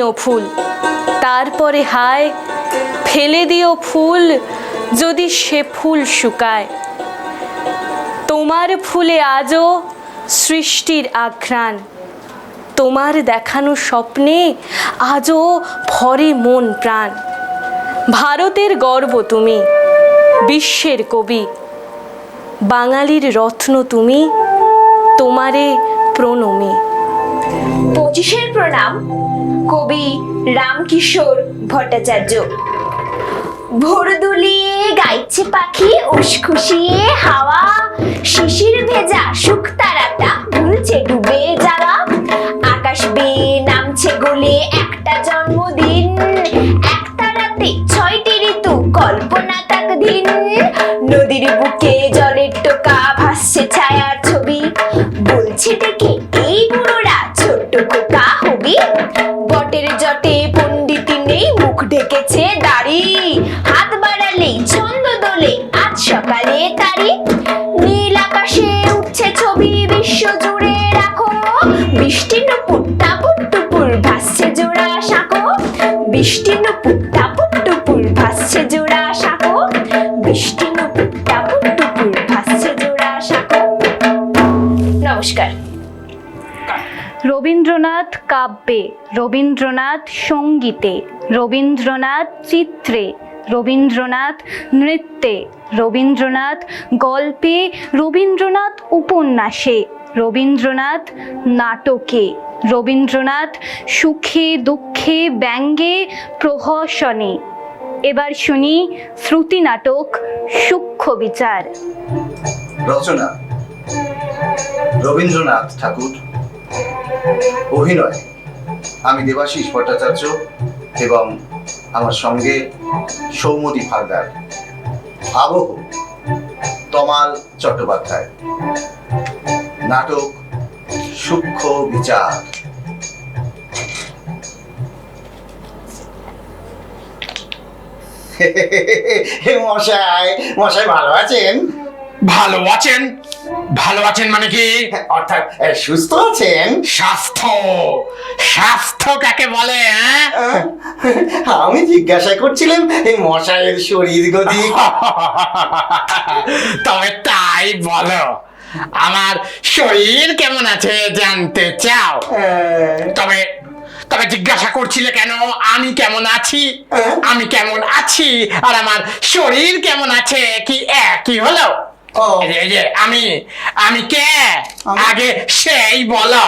নিও ফুল। তারপরে হায়, ফেলে দিও ফুল যদি সে ফুল শুকায়। তোমার ফুলে আজও সৃষ্টির আঘ্রাণ। তোমার দেখানো স্বপ্নে আজও ভরে মন প্রাণ। ভারতের গর্ব তুমি, বিশ্বের কবি। বাঙালির রত্ন তুমি, তোমারে প্রণমী। পঁচিশের প্রণাম, কবি রামকিশোর ভট্টাচার্য। ভোর গাইছে পাখি উসখুসিয়ে হাওয়া। শিশির ভেজা শুকতারাটা ভুলছে ডুবে যাওয়া। আকাশ বেয়ে নামছে গলে একটা জন্মদিন। একটা রাতে ছয়টি ঋতু, কল্পনা তাক দিন নদীর বুকে জলের টোকা ভাসছে ছায়ার ছবি। বলছে ডেকে বৃষ্টি নুপুর টাপুর ভাসছে জোড়া সাঁকো। বৃষ্টি ভাসছে জোড়া সাঁকো। নমস্কার। রবীন্দ্রনাথ কাব্যে, রবীন্দ্রনাথ সঙ্গীতে, রবীন্দ্রনাথ চিত্রে, রবীন্দ্রনাথ নৃত্যে, রবীন্দ্রনাথ গল্পে, রবীন্দ্রনাথ উপন্যাসে, রবীন্দ্রনাথ নাটকে, রবীন্দ্রনাথ সুখে দুঃখে ব্যঙ্গে প্রহসনে। এবার শুনি শ্রুতি নাটক সূক্ষ্ম বিচার। রচনা, রবীন্দ্রনাথ ঠাকুর। অভিনয়, আমি দেবাশিস ভট্টাচার্য এবং আমার সঙ্গে সৌমদী ভাগদার আবহ, তমাল চট্টোপাধ্যায়। নাটক সূক্ষ্ম বিচার। মশাই মশাই ভালো আছেন? ভালো আছেন? ভালো আছেন মানে কি? অর্থাৎ সুস্থ আছেন? স্বাস্থ্য। স্বাস্থ্য কাকে বলে হ্যাঁ? আমি জিজ্ঞাসা করছিলাম এই মশাইয়ের শরীর গতি তবে তাই বলো আমার শরীর কেমন আছে জানতে চাও? তবে তবে জিজ্ঞাসা করছিলে কেন? আমি কেমন আছি? আমি কেমন আছি? আর আমার শরীর কেমন আছে? কি একই হলো? আমি আমি কে? আগে সেই বলো।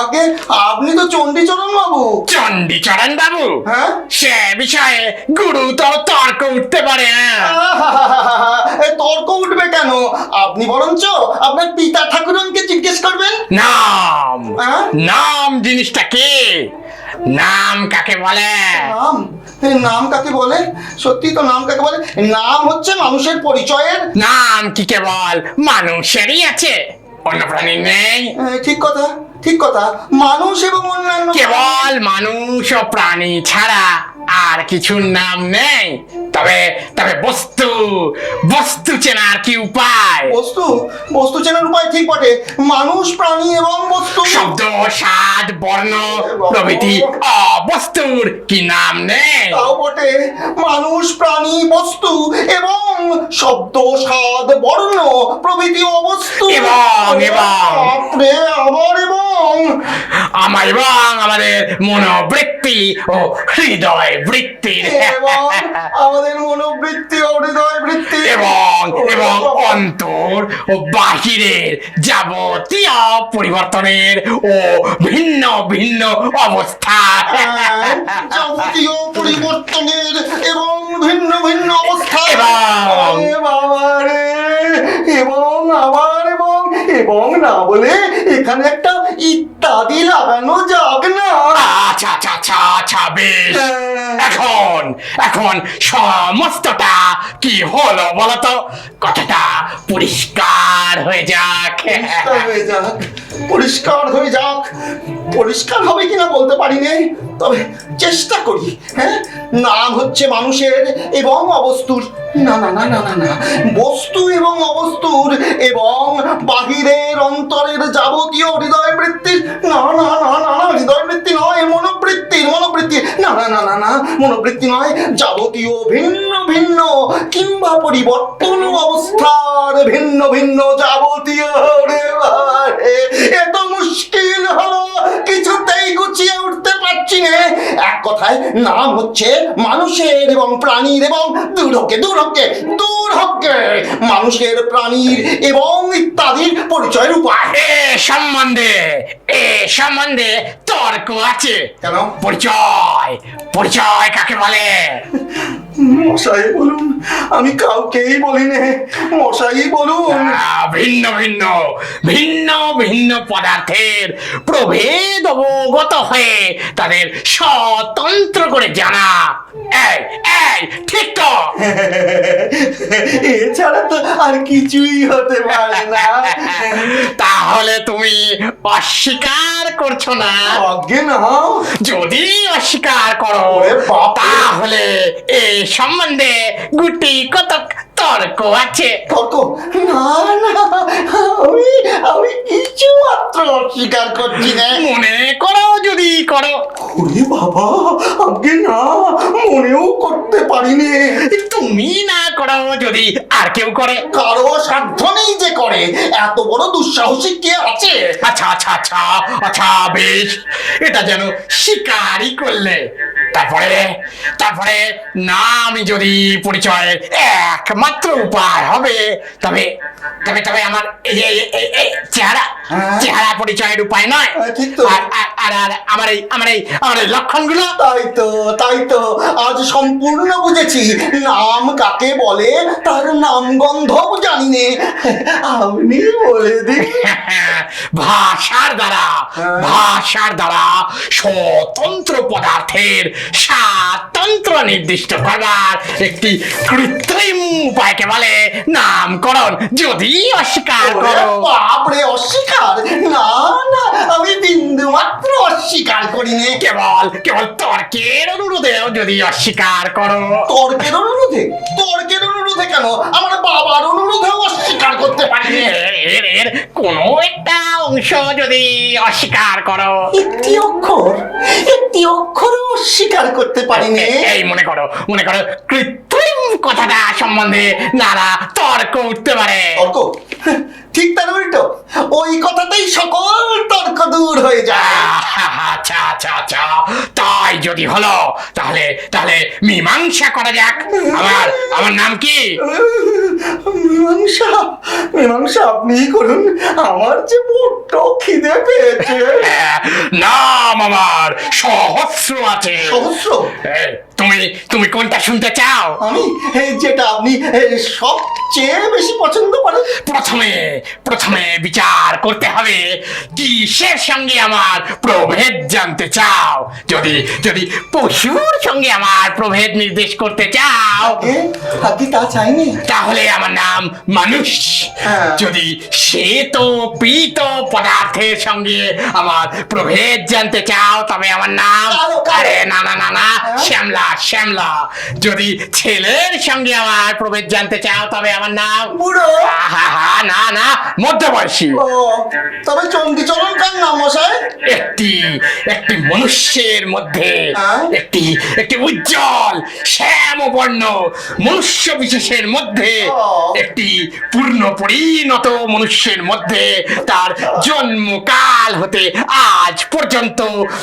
আগে আপনি তো চণ্ডীচরণ বাবু। চণ্ডীচরণ বাবু? হ্যাঁ? সে বিষয়ে গুরুতর তর্ক উঠতে পারে? তর্ক উঠবে কেন? আপনি বরঞ্চ আপনার পিতা ঠাকুরনকে জিজ্ঞেস করবেন। নাম। হ্যাঁ? নাম জিনিসটা কি? নাম কাকে বলে? নাম? নাম কাকে বলে? সত্যি তো নাম কাকে বলে? নাম হচ্ছে মানুষের পরিচয়ের নাম কি কেবল? মানুষেরই আছে। অন্য প্রাণী নেই। ঠিক কথা। ঠিক কথা মানুষ এবং অন্যান্য কেবল মানুষ ও প্রাণী ছাড়া আর কিছুর নাম নেই। তবে তবে বস্তু বস্তু চেনার কি উপায়? বস্তু বস্তু চেনার উপায় ঠিক বটে। মানুষ প্রাণী এবং বস্তু। শব্দ স্বাদ বর্ণ প্রভৃতি অবস্তুর কি নাম নেই? তাও বটে। মানুষ প্রাণী বস্তু এবং শব্দ স্বাদ বর্ণ প্রভৃতি অবস্তু। এবং, এবং। আবার এবং আমার এবং আমাদের মনোবৃত্তি ও হৃদয় বৃত্তির আমাদের মনোবৃত্তি ও হৃদয় বৃত্তি। এবং এবং অন্তর ও বাহিরের যাবতীয় পরিবর্তনের ও ভিন্ন ভিন্ন অবস্থা। হ্যাঁ, যাবতীয় পরিবর্তনের এবং ভিন্ন ভিন্ন অবস্থা। এবং- এবং আবার এবং না বলে এখানে একটা ইত্যাদি লাগানো যাক না। আচ্ছা আচ্ছা আচ্ছা আচ্ছা বেশ। হ্যাঁ। এখন এখন সমস্তটা কি হলো বলতো? কথাটা পরিষ্কার হয়ে যাক। পরিষ্কার হয়ে যাক। পরিষ্কার হয়ে যাক। পরিষ্কার হবে কিনা বলতে পারি নে। তবে চেষ্টা করি হ্যাঁ? নাম হচ্ছে মানুষের এবং অবস্তুর। না না না না না না। বস্তু এবং অবস্তুর এবং বাহিরের অন্তরের যাবতীয় হৃদয় বৃত্তির না না না না না হৃদয় বৃত্তি নয় মন মনোবৃত্তি না না না না না, মনোবৃত্তি নয়, যাবতীয় ভিন্ন ভিন্ন কিংবা পরিবর্তন অবস্থার ভিন্ন ভিন্ন যাবতীয় রে এত মুশকিল হলো, কিছুতেই গুছিয়ে উঠতে পারছি এক কথায়, নাম হচ্ছে মানুষের এবং প্রাণীর এবং দূর হকে দূর হকে দূর হকে। মানুষের প্রাণীর এবং ইত্যাদির পরিচয়ের উপায়। সম্বন্ধে এ সম্বন্ধে তর্ক আছে। কেন? পরিচয় পরিচয় কাকে বলে? মশাই বলুন আমি কাউকেই বলি নে মশাই বলুন। ভিন্ন ভিন্ন ভিন্ন ভিন্ন পদার্থের প্রভেদ অবগত হয়ে তাদের স্বতন্ত্র করে জানা। এই এই ঠিক তো। এছাড়া তো আর কিছুই হতে পারে না। তাহলে তুমি অস্বীকার করছ না? অজ্ঞে না যদি অস্বীকার করো। তাহলে এই সম্বন্ধে গুটি কতক তর্ক আছে। তর্ক? না না আমি আমি কিছু মাত্র অস্বীকার করছি না। মনে করো যদি করো। ওরে বাবা আজ্ঞে না মনেও করতে পারিনি। তুমি না করো যদি আর কেউ করে। কারও সাধ্য নেই যে করে। এত বড় দুঃসাহসী কে আছে? আচ্ছা আচ্ছা আচ্ছা আচ্ছা বেশ। এটা যেন স্বীকারই করলে। তারপরে তারপরে নাম যদি পরিচয়ের একমাত্র উপায় হবে তবে তবে তবে আমার এই যে চেহারা হ্যাঁ। চেহারা পরিচয়ের উপায় নয় হ্যাঁ। আর আর- আমার এই আমার এই আমার এই লক্ষণগুলো তাই তো তাই তো আজ সম্পূর্ণ বুঝেছি নাম কাকে বলে তার নাম গন্ধও জানি নে আপনি বলে দিন ভাষার দ্বারা হ্যাঁ। ভাষার দ্বারা স্বতন্ত্র পদার্থের স্বাতন্ত্র নির্দিষ্ট করবার একটি কৃত্রিম উপায়কে বলে নামকরণ। যদি অস্বীকার করো। বাপরে অস্বীকার? না না আমি বিন্দু মাত্র অস্বীকার করি নে। কেবল কেবল তর্কের অনুরোধেও যদি অস্বীকার করো। তর্কের অনুরোধে? তর্কের অনুরোধে কেন? আমার বাবার অনুরোধেও অস্বীকার করতে পারি নে। এর এর কোনো একটা অংশ যদি অস্বীকার করো। একটি অক্ষর একটি অক্ষরও অস্বীকার করতে পারিনি। এই মনে করো মনে করো কৃত্রিম কথাটা সম্বন্ধে নানা তর্ক উঠতে পারে। তর্ক? ঠিক তার উল্টো। ওই কথাতেই সকল তর্ক দূর হয়ে যায়। আচ্ছা আচ্ছা আচ্ছা। তাই যদি হলো তাহলে তাহলে মীমাংসা করা যাক। আমার আমার নাম কি? মীমাংসা মীমাংসা আপনিই করুন। আমার যে বড্ড খিদে পেয়েছে। নাম আমার সহস্র আছে। সহস্র? তুমি তুমি কোনটা শুনতে চাও? আমি যেটা আপনি সবচেয়ে বেশি পছন্দ করেন। প্রথমে প্রথমে বিচার করতে হবে কিসের সঙ্গে আমার প্রভেদ জানতে চাও যদি যদি পশুর সঙ্গে আমার প্রভেদ নির্দেশ করতে চাও আপনি তা চাইনি তাহলে আমার নাম মানুষ হ্যাঁ। যদি শ্বেত পীত পদার্থের সঙ্গে আমার প্রভেদ জানতে চাও তবে আমার নাম। আরে না না না না হ্যাঁ? শ্যামলা শ্যামলা যদি ছেলের সঙ্গে আমার প্রভেদ জানতে চাও তবে আমার নাম বুড়ো আহা, না না মধ্যবয়সী তবে চণ্ডীচরণ কার নাম মশাই? একটি একটি মনুষ্যের মধ্যে হ্যাঁ? একটি একটি উজ্জ্বল শ্যামবর্ণ মনুষ্য বিশেষের মধ্যে একটি পূর্ণ পরিণত মনুষ্যের মধ্যে তার জন্মকাল হতে আজ পর্যন্ত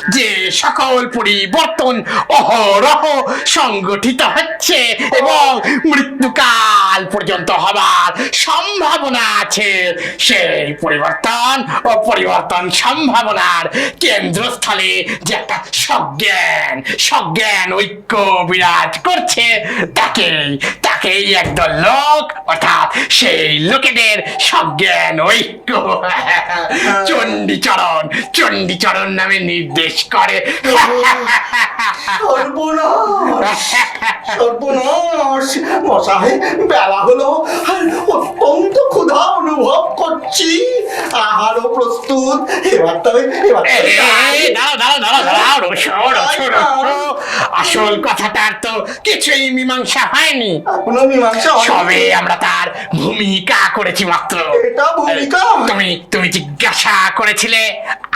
যে সকল পরিবর্তন অহরহ সংগঠিত হচ্ছে এবং মৃত্যুকাল পর্যন্ত হবার সম্ভাবনা আছে। সেই পরিবর্তন ও পরিবর্তন সম্ভাবনার কেন্দ্রস্থলে যে একটা সজ্ঞান সজ্ঞান ঐক্য বিরাজ করছে তাকেই তাকেই একদল লোক অর্থাৎ সেই লোকেদের সজ্ঞান ঐক্য চণ্ডীচরণ চণ্ডীচরণ নামে নির্দেশ করে। সর্বনাশ সর্বনাশ মশাই বেলা হলো অনুভব করছি। আহারও প্রস্তুত। এবার তবে এবার আসল কথাটার তো কিছুই মীমাংসা হয়নি। কোনো মীমাংসা সবে আমরা তার ভূমিকা করেছি মাত্র। এটা ভূমিকা তুমি তুমি জিজ্ঞাসা করেছিলে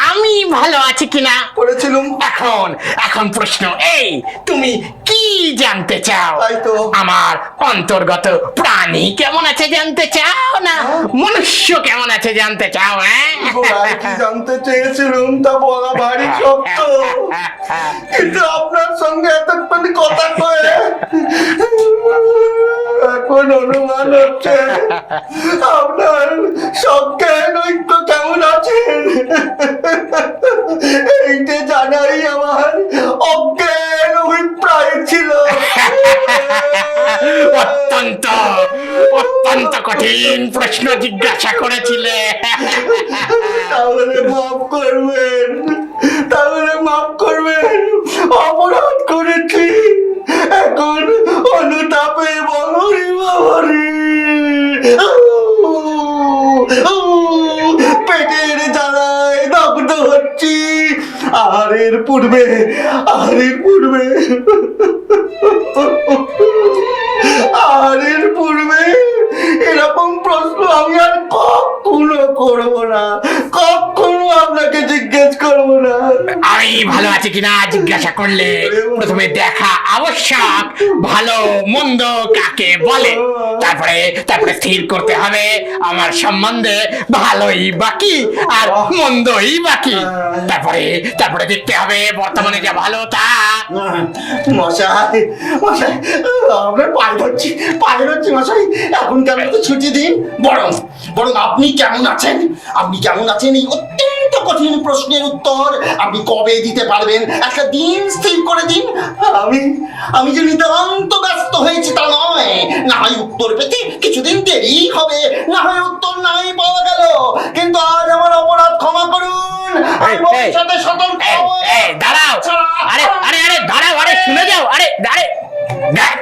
আমি ভালো আছি কিনা? করেছিলুম এখন এখন প্রশ্ন এই তুমি কি জানতে চাও? তো। আমার অন্তর্গত প্রাণী কেমন আছে জানতে চাও না? মনুষ্য কেমন আছে জানতে চাও হ্যাঁ? কি জানতে চেয়েছিলুম তা বলা ভারী শক্ত। কিন্তু আপনার সঙ্গে এতক্ষণ কথা কয়ে এখন অনুমান হচ্ছে আপনার সজ্ঞান ঐক্য এইটা জানাই আমার অজ্ঞান অভিপ্রায় ছিল। অত্যন্ত অত্যন্ত কঠিন প্রশ্ন জিজ্ঞাসা করেছিলে। তাহলে মাফ করবেন তাহলে মাফ করবেন। অপরাধ করেছি। এখন অনুতাপে বলরি বাবারি আর এর পূর্বে আহারের পূর্বে। আহারের পূর্বে এরকম প্রশ্ন আমি আর কখনো করব না। আমি ভালো আছি কিনা জিজ্ঞাসা করলে প্রথমে দেখা আবশ্যক, ভালো মন্দ কাকে বলে? তারপরে তারপরে স্থির করতে হবে, আমার সম্বন্ধে ভালোই বাকি আর মন্দই বাকি। তারপরে তারপরে দেখতে হবে বর্তমানে যা ভালো তা। মশাই আপনার পায়ে ধরছি পায়ে ধরছি মশাই। এখন কেমন তো ছুটি দিন। বরং বরং আপনি কেমন আছেন? আপনি কেমন আছেন এই অত্যন্ত কঠিন প্রশ্নের উত্তর আপনি কবে দিতে পারবেন? একটা দিন স্থির করে দিন। আমি আমি যে নিতান্ত ব্যস্ত হয়েছি তা নয়। না হয় উত্তর পেতে কিছুদিন দেরি হবে না হয় উত্তর নাই পাওয়া গেল। কিন্তু আজ আমার অপরাধ ক্ষমা করুন। ভবিষ্যতে সতর্ক দাঁড়াও। আরে আরে আরে দাঁড়াও আরে শুনে যাও। আরে দাঁড়ে দেখ